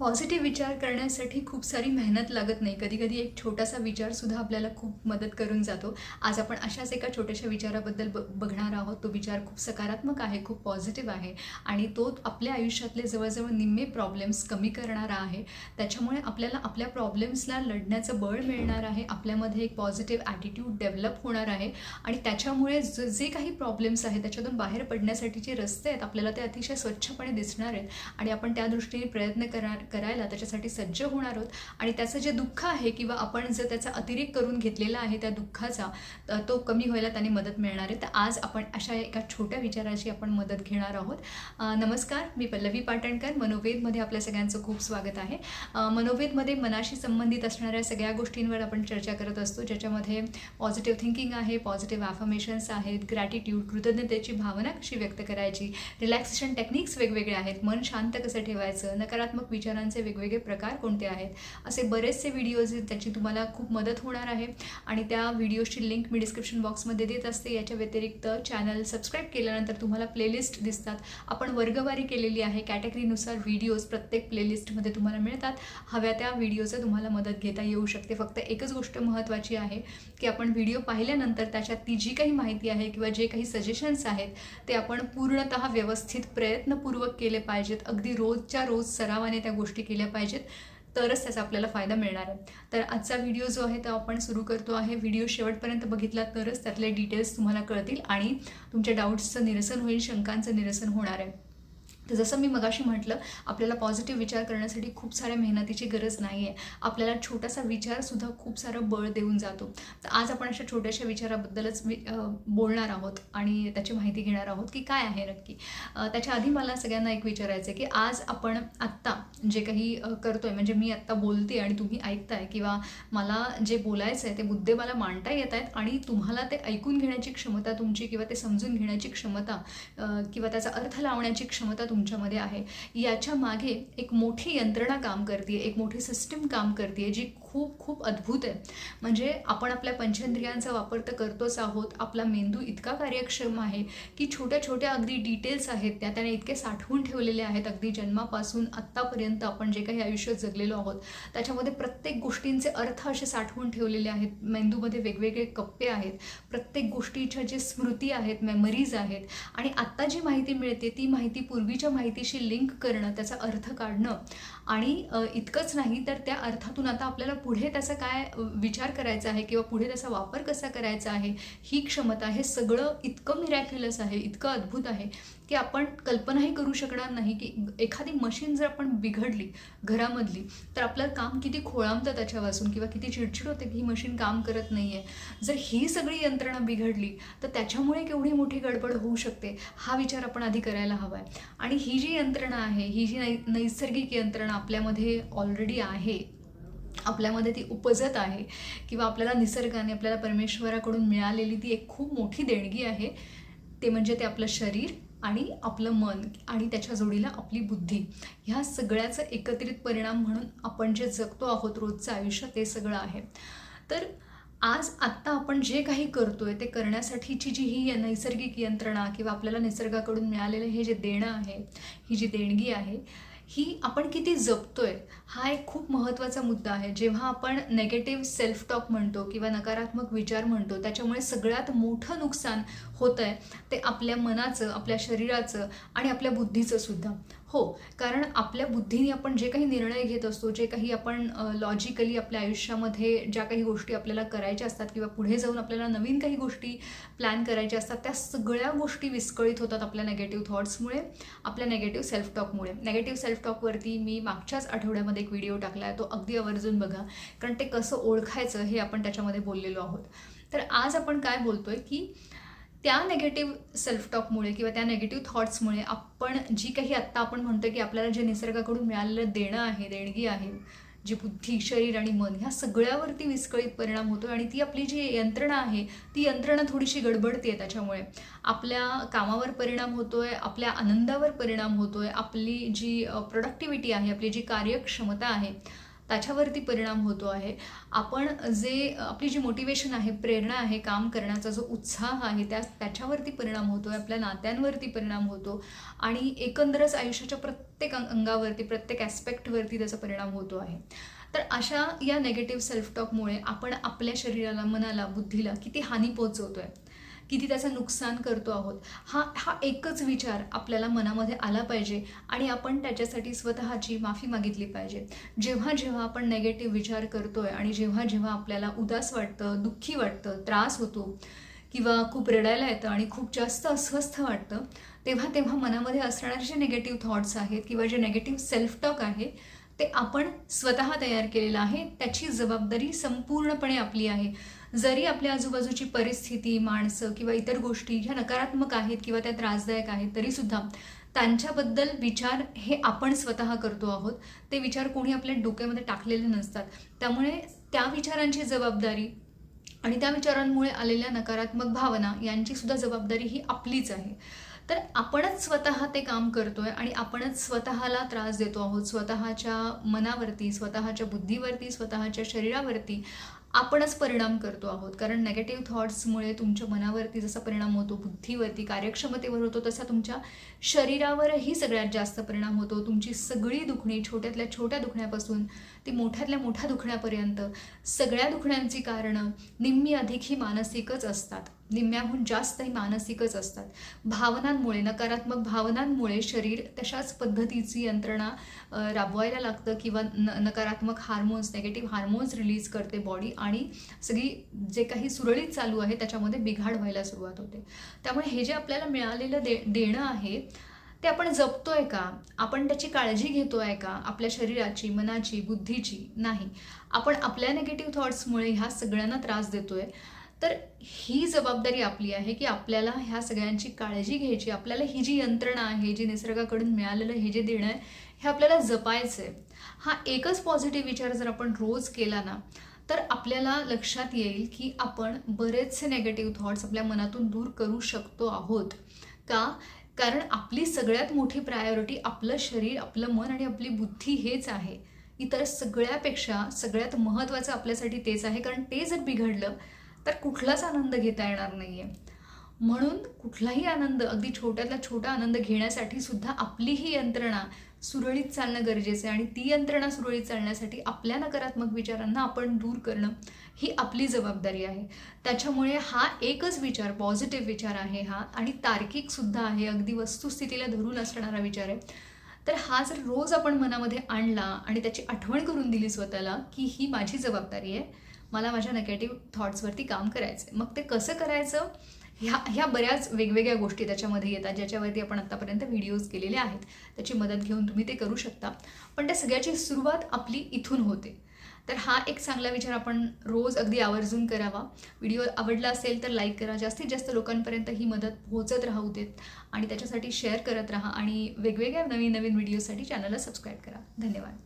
Positive विचार करण्यासाठी खूप सारी मेहनत लागत नाही. कधीकधी एक छोटासा विचारसुद्धा आपल्याला खूप मदत करून जातो. आज आपण अशाच एका छोट्याशा विचाराबद्दल ब बघणार आहोत. तो विचार खूप सकारात्मक आहे खूप पॉझिटिव्ह आहे आणि तो आपल्या आयुष्यातले जवळजवळ निम्मे प्रॉब्लेम्स कमी करणारा आहे. त्याच्यामुळे आपल्याला आपल्या प्रॉब्लेम्सला लढण्याचं बळ मिळणार आहे. आपल्यामध्ये एक पॉझिटिव्ह ॲटिट्यूड डेव्हलप होणार आहे आणि त्याच्यामुळे ज जे काही प्रॉब्लेम्स आहेत त्याच्यातून बाहेर पडण्यासाठी जे रस्ते आहेत आपल्याला ते अतिशय स्वच्छपणे दिसणार आहेत आणि आपण त्या दृष्टीने प्रयत्न करणार करायला त्याच्यासाठी सज्ज होणार आहोत. आणि त्याचं जे दुःख आहे किंवा आपण जर त्याचा अतिरेक करून घेतलेला आहे त्या दुःखाचा तो कमी व्हायला त्याने मदत मिळणार आहे. तर आज आपण अशा एका छोट्या विचाराची आपण मदत घेणार आहोत. नमस्कार मी पल्लवी पाटणकर. मनोवेदमध्ये आपल्या सगळ्यांचं खूप स्वागत आहे. मनोवेदमध्ये मनाशी संबंधित असणाऱ्या सगळ्या गोष्टींवर आपण चर्चा करत असतो ज्याच्यामध्ये पॉझिटिव्ह थिंकिंग आहे पॉझिटिव्ह ॲफर्मेशन्स आहेत ग्रॅटिट्यूड कृतज्ञतेची भावना कशी व्यक्त करायची रिलॅक्सेशन टेक्निक्स वेगवेगळे आहेत मन शांत कसं ठेवायचं नकारात्मक विचार विचारांचे वेगवेगळे प्रकार कोणते आहेत? असे बरेचसे व्हिडिओज आहेत त्याची तुम्हाला खूप मदत होणार आहे. आणि त्या व्हिडिओची लिंक मी डिस्क्रिप्शन बॉक्समध्ये देत असते. याच्या व्यतिरिक्त चॅनल सबस्क्राईब केल्यानंतर तुम्हाला प्लेलिस्ट दिसतात. आपण वर्गवारी केलेली आहे. कॅटेगरीनुसार व्हिडिओज प्रत्येक प्लेलिस्टमध्ये तुम्हाला मिळतात. हव्या त्या व्हिडिओचं तुम्हाला मदत घेता येऊ शकते. फक्त एकच गोष्ट महत्त्वाची आहे की आपण व्हिडिओ पाहिल्यानंतर त्याच्यात ती जी काही माहिती आहे किंवा जे काही सजेशन्स आहेत ते आपण पूर्णतः व्यवस्थित प्रयत्नपूर्वक केले पाहिजेत. अगदी रोजच्या रोज सरावाने त्या गोष्टी गोष्टी केल्या पाहिजेत तरच त्याचा आपल्याला फायदा मिळणार आहे. तर आजचा व्हिडिओ जो आहे तो आपण सुरू करतो आहे. व्हिडिओ शेवटपर्यंत बघितला तरच त्यातले डिटेल्स तुम्हाला कळतील आणि तुमच्या डाऊट्सचं निरसन होईल शंकांचं निरसन होणार आहे. तर जसं मी मगाशी म्हटलं आपल्याला पॉझिटिव्ह विचार करण्यासाठी खूप साऱ्या मेहनतीची गरज नाही आहे आपल्याला छोटासा विचारसुद्धा खूप सारं बळ देऊन जातो. तर आज आपण अशा छोट्याशा विचाराबद्दलच वि बोलणार आहोत आणि त्याची माहिती घेणार आहोत की काय आहे नक्की. त्याच्या आधी मला सगळ्यांना एक विचारायचं आहे की आज आपण आत्ता जे काही करतो करतोय म्हणजे मी आत्ता बोलते आणि तुम्ही ऐकताय किंवा मला जे बोलायचं आहे ते मुद्दे मला मांडता येत आहेत आणि तुम्हाला ते ऐकून घेण्याची क्षमता तुमची किंवा ते समजून घेण्याची क्षमता किंवा त्याचा अर्थ लावण्याची क्षमता तुमच्यामध्ये आहे. याच्या मागे एक मोठी यंत्रणा काम करते एक मोठी सिस्टीम काम करते जी खूप खूप अद्भुत आहे. म्हणजे आपण आपल्या पंचेंद्रियांचा वापर तर करतोच आहोत. आपला मेंदू इतका कार्यक्षम आहे की छोट्या छोट्या अगदी डिटेल्स आहेत त्या त्याने इतके साठवून ठेवलेले आहेत अगदी जन्मापासून आत्तापर्यंत आपण जे काही आयुष्य जगलेलो आहोत. त्याच्यामध्ये प्रत्येक गोष्टींचे अर्थ असे साठवून ठेवलेले आहेत. मेंदूमध्ये वेगवेगळे कप्पे आहेत. प्रत्येक गोष्टीच्या जे स्मृती आहेत मेमरीज आहेत आणि आत्ता जी माहिती मिळते ती माहिती पूर्वीच्या माहितीशी लिंक करणं त्याचा अर्थ काढणं आणि इतकंच नाही तर त्या अर्थातून आता आपल्याला पुढे त्याचा काय विचार करायचा आहे किंवा पुढे त्याचा वापर कसा करायचा आहे ही क्षमता हे सगळं इतकं मिरॅक्युलस आहे इतकं अद्भुत आहे की आपण कल्पनाही करू शकणार नाही की एखादी मशीन जर आपण बिघडली घरामधली तर आपलं काम किती खोळांबतं त्याच्यापासून किंवा किती चिडचिड होते की ही मशीन काम करत नाही आहे जर ही सगळी यंत्रणा बिघडली तर त्याच्यामुळे केवढी मोठी गडबड होऊ शकते हा विचार आपण आधी करायला हवा आहे आणि ही जी यंत्रणा आहे ही जी नै नैसर्गिक यंत्रणा आपल्यामध्ये ऑलरेडी आहे आपल्यामध्ये ती उपजत आहे किंवा आपल्याला निसर्गाने आपल्याला परमेश्वराकडून मिळालेली ती एक खूप मोठी देणगी आहे. ते म्हणजे ते आपलं शरीर आणि आपलं मन आणि त्याच्या जोडीला आपली बुद्धी. ह्या सगळ्याचा एकत्रित परिणाम म्हणून आपण जे जगतो आहोत रोजचं आयुष्य ते सगळं आहे. तर आज आत्ता आपण जे काही करतोय ते करण्यासाठीची जी ही नैसर्गिक यंत्रणा किंवा आपल्याला निसर्गाकडून मिळालेलं हे जे देणं आहे ही जी देणगी आहे ही आपण किती जपतोय हा एक खूप महत्त्वाचा मुद्दा आहे. जेव्हा आपण नेगेटिव्ह सेल्फ टॉक म्हणतो किंवा नकारात्मक विचार म्हणतो त्याच्यामुळे सगळ्यात मोठं नुकसान होतं आहे ते आपल्या मनाचं आपल्या शरीराचं आणि आपल्या बुद्धीचं सुद्धा. हो कारण आपल्या बुद्धीने आपण जे काही निर्णय घेत असतो जे काही आपण लॉजिकली आपल्या आयुष्यामध्ये ज्या काही गोष्टी आपल्याला करायच्या असतात किंवा पुढे जाऊन आपल्याला नवीन काही गोष्टी प्लॅन करायच्या असतात त्या सगळ्या गोष्टी विस्कळीत होतात आपल्या नेगेटिव्ह थॉट्समुळे आपल्या नेगेटिव्ह सेल्फ टॉकमुळे नेगेटिव्ह सेल्फ टॉकवरती मी मागच्याच आठवड्यामध्ये एक व्हिडिओ टाकला आहे तो अगदी आवर्जून बघा कारण ते कसं ओळखायचं हे आपण त्याच्यामध्ये बोललेलो आहोत. तर आज आपण काय बोलतोय की त्या नेगेटिव्ह सेल्फ टॉकमुळे किंवा त्या नेगेटिव्ह थॉट्समुळे आपण जी काही आत्ता आपण म्हणतो की आपल्याला जे निसर्गाकडून मिळालेलं देणं आहे देणगी आहे जी बुद्धी शरीर आणि मन ह्या सगळ्यावरती विस्कळीत परिणाम होतो आणि ती आपली जी यंत्रणा आहे ती यंत्रणा थोडीशी गडबडते आहे त्याच्यामुळे. आपल्या कामावर परिणाम होतोय आपल्या आनंदावर परिणाम होतोय आपली जी प्रोडक्टिव्हिटी आहे आपली जी कार्यक्षमता आहे त्याच्यावरती परिणाम होतो आहे. आपण जे आपली जी मोटिवेशन आहे प्रेरणा आहे काम करण्याचा जो उत्साह आहे त्या त्याच्यावरती परिणाम होतो आहे आपल्या नात्यांवरती परिणाम होतो आणि एकंदरच आयुष्याच्या प्रत्येक अंगावरती प्रत्येक ॲस्पेक्टवरती त्याचा परिणाम होतो आहे. तर अशा या नेगेटिव्ह सेल्फ टॉकमुळे आपण आपल्या शरीराला मनाला बुद्धीला किती हानी पोहोचवतो आहे किती त्याचं नुकसान करतो आहोत. हा हा एकच विचार आपल्याला मनामध्ये आला पाहिजे आणि आपण त्याच्यासाठी स्वतःची माफी मागितली पाहिजे. जेव्हा जेव्हा आपण नेगेटिव्ह विचार करतोय आणि जेव्हा जेव्हा आपल्याला उदास वाटतं दुःखी वाटतं त्रास होतो किंवा खूप रडायला येतं आणि खूप जास्त अस्वस्थ वाटतं तेव्हा तेव्हा मनामध्ये असणारे जे निगेटिव्ह थॉट्स आहेत किंवा जे नेगेटिव्ह सेल्फ टॉक आहे ते आपण स्वतः तयार केलेलं आहे. त्याची जबाबदारी संपूर्णपणे आपली आहे. जरी आपल्या आजूबाजूची परिस्थिती माणसं किंवा इतर गोष्टी ह्या नकारात्मक आहेत किंवा त्या त्रासदायक आहेत तरीसुद्धा त्यांच्याबद्दल विचार हे आपण स्वतः करतो आहोत. ते विचार कोणी आपल्या डोक्यामध्ये टाकलेले नसतात. त्यामुळे त्या विचारांची जबाबदारी आणि त्या विचारांमुळे आलेल्या नकारात्मक भावना यांची सुद्धा जबाबदारी ही आपलीच आहे. तर आपणच स्वतः ते काम करतोय आणि आपणच स्वतःला त्रास देतो आहोत. स्वतःच्या मनावरती स्वतःच्या बुद्धीवरती स्वतःच्या शरीरावरती आपणच परिणाम करतो आहोत. कारण नेगेटिव्ह थॉट्समुळे तुमच्या मनावरती जसा परिणाम होतो बुद्धीवरती कार्यक्षमतेवर होतो तसा तुमच्या शरीरावरही सगळ्यात जास्त परिणाम होतो. तुमची सगळी दुखणी छोट्यातल्या छोट्या दुखण्यापासून ती मोठ्यातल्या मोठ्या दुखण्यापर्यंत सगळ्या दुखण्यांची कारणं निम्मी अधिक ही मानसिकच असतात. निम्म्याहून जास्तही मानसिकच असतात. भावनांमुळे नकारात्मक भावनांमुळे शरीर तशाच पद्धतीची यंत्रणा राबवायला लागतं किंवा न नकारात्मक हार्मोन्स नेगेटिव्ह हार्मोन्स रिलीज करते बॉडी आणि सगळी जे काही सुरळीत चालू आहे त्याच्यामध्ये बिघाड व्हायला सुरुवात होते. त्यामुळे हे जे आपल्याला मिळालेलं दे देणं आहे ते आपण जपतोय का? आपण त्याची काळजी घेतोय का? आपल्या शरीराची मनाची बुद्धीची? नाही. आपण आपल्या नेगेटिव्ह थॉट्समुळे ह्या सगळ्यांना त्रास देतोय. तर ही जबाबदारी आपली आहे की आपल्याला ह्या सगळ्यांची काळजी घ्यायची आपल्याला ही जी यंत्रणा आहे जी निसर्गाकडून मिळालेलं हे जे देणं आहे हे आपल्याला जपायचं आहे हा एकच पॉझिटिव्ह विचार जर आपण रोज केला ना तर आपल्याला लक्षात येईल की आपण बरेचसे नेगेटिव्ह थॉट्स आपल्या मनातून दूर करू शकतो आहोत. का? कारण आपली सगळ्यात मोठी प्रायोरिटी आपलं शरीर आपलं मन आणि आपली बुद्धी हेच आहे. इतर सगळ्यापेक्षा सगळ्यात महत्त्वाचं आपल्यासाठी तेच आहे. कारण ते जर बिघडलं तर कुठलाच आनंद घेता येणार नाही आहे म्हणून कुठलाही आनंद अगदी छोट्यातला छोटा आनंद घेण्यासाठी सुद्धा आपली ही यंत्रणा सुरळीत चालणं गरजेचं आहे आणि ती यंत्रणा सुरळीत चालण्यासाठी आपल्या नकारात्मक विचारांना आपण दूर करणं ही आपली जबाबदारी आहे. त्याच्यामुळे हा एकच विचार पॉझिटिव्ह विचार आहे हा आणि तार्किकसुद्धा आहे अगदी वस्तुस्थितीला धरून असणारा विचार आहे. तर हा जर रोज आपण मनामध्ये आणला आणि त्याची आठवण करून दिली स्वतःला की ही माझी जबाबदारी आहे मला माझ्या नेगेटिव्ह थॉट्सवरती काम करायचं आहे मग ते कसं करायचं? ह्या ह्या बऱ्याच वेगवेगळ्या गोष्टी त्याच्यामध्ये येतात ज्याच्यावरती आपण आत्तापर्यंत व्हिडिओज केलेले आहेत. त्याची मदत घेऊन तुम्ही ते करू शकता. पण त्या सगळ्याची सुरुवात आपली इथून होते. तर हा एक चांगला विचार आपण रोज अगदी आवर्जून करावा. व्हिडिओ आवडला असेल तर लाईक करा. जास्तीत जास्त लोकांपर्यंत ही मदत पोहोचत राहू देत आणि त्याच्यासाठी शेअर करत राहा आणि वेगवेगळ्या नवीन नवीन व्हिडिओसाठी चॅनलला सबस्क्राईब करा. धन्यवाद.